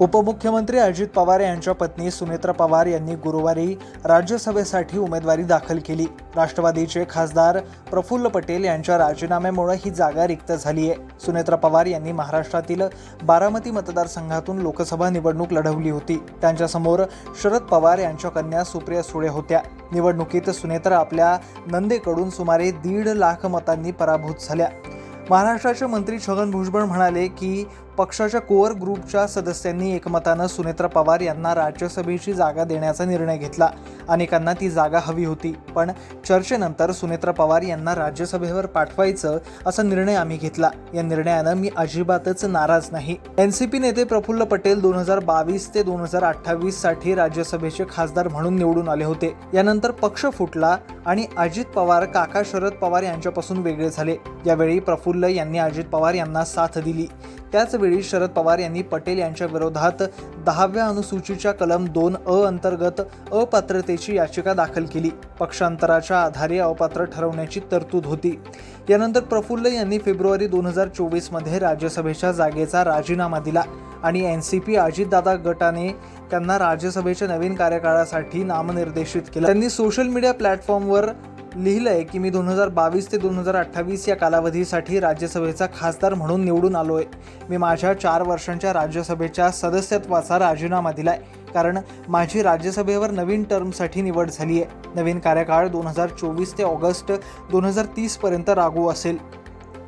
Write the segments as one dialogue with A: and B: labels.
A: उपमुख्यमंत्री अजित पवार यांच्या पत्नी सुनेत्रा पवार यांनी गुरुवारी राज्यसभेसाठी उमेदवारी दाखल केली. राष्ट्रवादीचे खासदार प्रफुल्ल पटेल यांच्या राजीनाम्यामुळे ही जागा रिक्त झाली आहे सुनेत्रा पवार यांनी महाराष्ट्रातील बारामती मतदारसंघातून लोकसभा निवडणूक लढवली होती. त्यांच्यासमोर शरद पवार यांच्या कन्या सुप्रिया सुळे होत्या. निवडणुकीत सुनेत्रा आपल्या नंदेकडून सुमारे दीड लाख मतांनी पराभूत झाल्या. महाराष्ट्राचे मंत्री छगन भुजबळ म्हणाले की पक्षाच्या कोअर ग्रुपच्या सदस्यांनी एकमतानं सुनेत्रा पवार यांना राज्यसभेची जागा देण्याचा निर्णय घेतला. अनेकांना ती जागा हवी होती. पण चर्चेनंतर सुनेत्रा पवार यांना राज्यसभेवर पाठवायचं असा निर्णय आम्ही घेतला. या निर्णयानं मी अजिबातच नाराज नाही. एन सी पी नेते प्रफुल्ल पटेल दोन हजार बावीस ते दोन हजार अठ्ठावीससाठी राज्यसभेचे खासदार म्हणून निवडून आले होते. यानंतर पक्ष फुटला आणि अजित पवार काका शरद पवार यांच्यापासून वेगळे झाले. यावेळी प्रफुल्ल यांनी अजित पवार यांना साथ दिली. त्याचवेळी शरद पवार यांनी पटेल यांच्या विरोधात दहाव्या अनुसूचीच्या कलम दोन अ अंतर्गत अपात्रतेची याचिका दाखल केली. पक्षांतराच्या आधारे अपात्र ठरवण्याची तरतूद होती. यानंतर प्रफुल्ल यांनी फेब्रुवारी दोन हजार चोवीसमध्ये राज्यसभेच्या जागेचा राजीनामा दिला आणि एन सी पी अजितदादा गटाने त्यांना राज्यसभेच्या नवीन कार्यकाळासाठी नामनिर्देशित केलं. त्यांनी सोशल मीडिया प्लॅटफॉर्मवर लिहिलं आहे की मी दोन हजार बावीस ते दोन हजार अठ्ठावीस या कालावधीसाठी राज्यसभेचा खासदार म्हणून निवडून आलो आहे मी माझ्या चार वर्षांच्या राज्यसभेच्या सदस्यत्वाचा राजीनामा दिला आहे कारण माझी राज्यसभेवर नवीन टर्मसाठी निवड झाली आहे नवीन कार्यकाळ दोन हजार चोवीस ते ऑगस्ट दोन हजार तीसपर्यंत लागू असेल.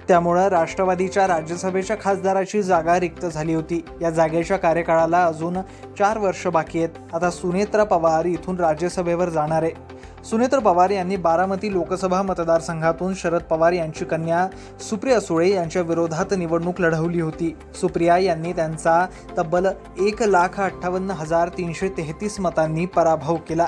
A: त्यामुळं राष्ट्रवादीच्या राज्यसभेच्या खासदाराची जागा रिक्त झाली होती. या जागेच्या कार्यकाळाला अजून चार वर्ष बाकी आहेत. आता सुनेत्रा पवार इथून राज्यसभेवर जाणार आहे. सुनेत्र पवार यांनी बारामती लोकसभा मतदारसंघातून शरद पवार यांची कन्या सुप्रिया सुळे यांच्या विरोधात निवडणूक लढवली होती. सुप्रिया यांनी त्यांचा तब्बल एक लाख अठ्ठावन्न हजार तीनशे तेहतीस मतांनी पराभव केला.